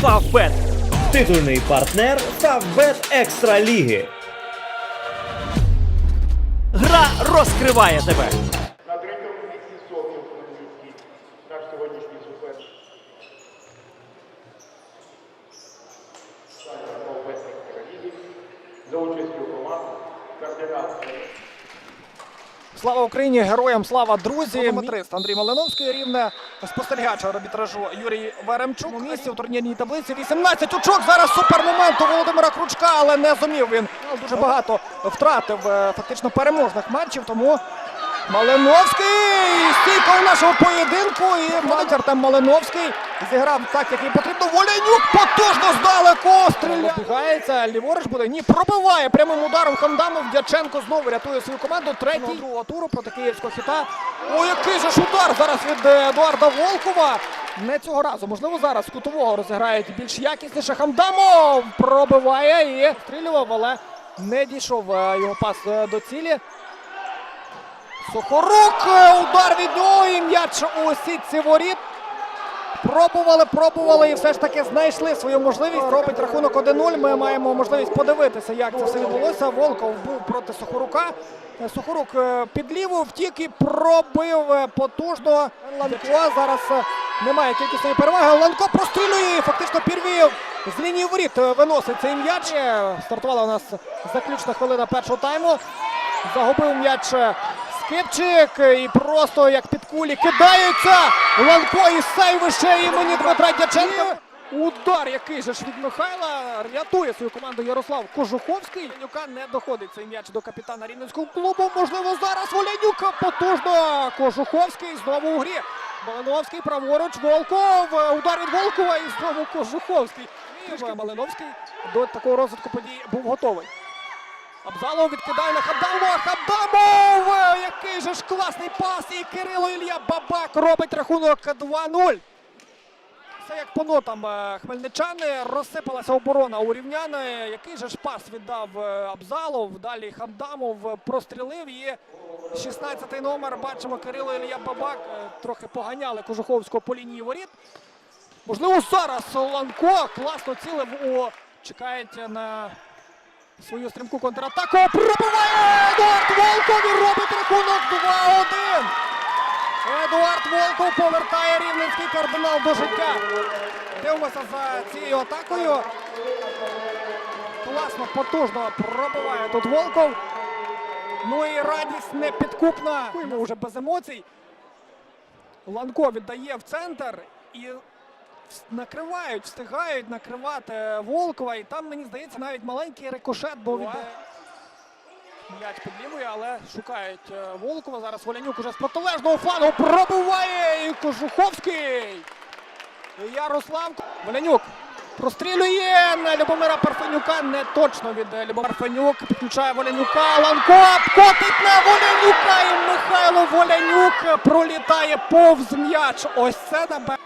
Фавбет. Титульний партнер Фавбет Екстра Ліги. Гра розкриває тебе. На третьому місці Сокіл Хмельницький, наш сьогоднішній суперник. За участю команд кардинал. Слава Україні! Героям слава друзі! Хронометрист Андрій Малиновський рівне спостерігач арбітражу Юрій Веремчук. У місці у турнірній таблиці 18 очок. Зараз супер момент у Володимира Кручка, але не зумів він. Ну, Дуже багато втратив е, фактично переможних матчів. Тому Малиновський стійко у нашого поєдинку. І молодь Артем Малиновський зіграв так, як і потрібно. Волянюк потужно здалеку стріляє. Бігається, ліворуч буде. Ні, пробиває прямим ударом Хамдамов. Дяченко знову рятує свою команду. Третій другого туру проти київського хіта. О, який же ж удар зараз від е, Едуарда Волкова. Не цього разу. Можливо, зараз кутового розіграють більш якісніше. Хамдамов пробиває і стрілював, але не дійшов е, його пас е, до цілі. Сухорук, е, удар від нього і м'яч у сітці воріт. Пробували, пробували і все ж таки знайшли свою можливість. Робить рахунок 1-0. Ми маємо можливість подивитися, як це все відбулося. Волков був проти Сухорука. Е, Сухорук е, під ліву втік і пробив потужно. Ланко зараз немає кількісної переваги. Ланко прострілює і фактично підвів. З лінії воріт виносить цей м'яч. Стартувала у нас заключна хвилина першого тайму. Загубив м'яч Скипчик і просто як під кулі кидається. Ланко і сейвище імені Дмитра Дяченка. Удар який же ж від Михайла рятує свою команду Ярослав Кожуховський. Волянюка не доходить цей м'яч до капітана рівненського клубу. Можливо, зараз Волянюк потужно. Кожуховський знову у грі. Малиновський праворуч. Волков. Удар від Волкова і знову Кожуховський. Малиновський до такого розвитку подій був готовий. Абзалов відкидає на Хабдамова. Хабдамов! Який же ж класний пас! І Кирило Ілля Бабак робить рахунок 2-0. Це як по нотам е, хмельничани. Розсипалася оборона у рівняни. Який же ж пас віддав е, Абзалов. Далі Хамдамов е, прострілив. І 16-й номер бачимо Кирило Ілля Бабак. Е, Трохи поганяли Кожуховського по лінії воріт. Можливо, зараз Ланко класно цілив у чекають на свою стрімку контратаку. Пробиває Едуард Волков і робить рахунок 2-1. Едуард Волков повертає рівненський кардинал до життя. Дивимося за цією атакою. Класно, потужно пробиває тут Волков. Ну і радість непідкупна. Йому вже без емоцій. Ланко віддає в центр і накривають, встигають накривати Волкова. І там, мені здається, навіть маленький рикошет був від м'яч під лівою, але шукають е, Волкова. Зараз Волянюк уже з протилежного флангу пробиває і Кожуховський. І Ярослав Волянюк прострілює на Любомира Парфенюка. Не точно від е, Любомира Парфенюк. Підключає Волянюка. Ланко котить на Волянюка. І Михайло Волянюк пролітає повз м'яч. Ось це напевно.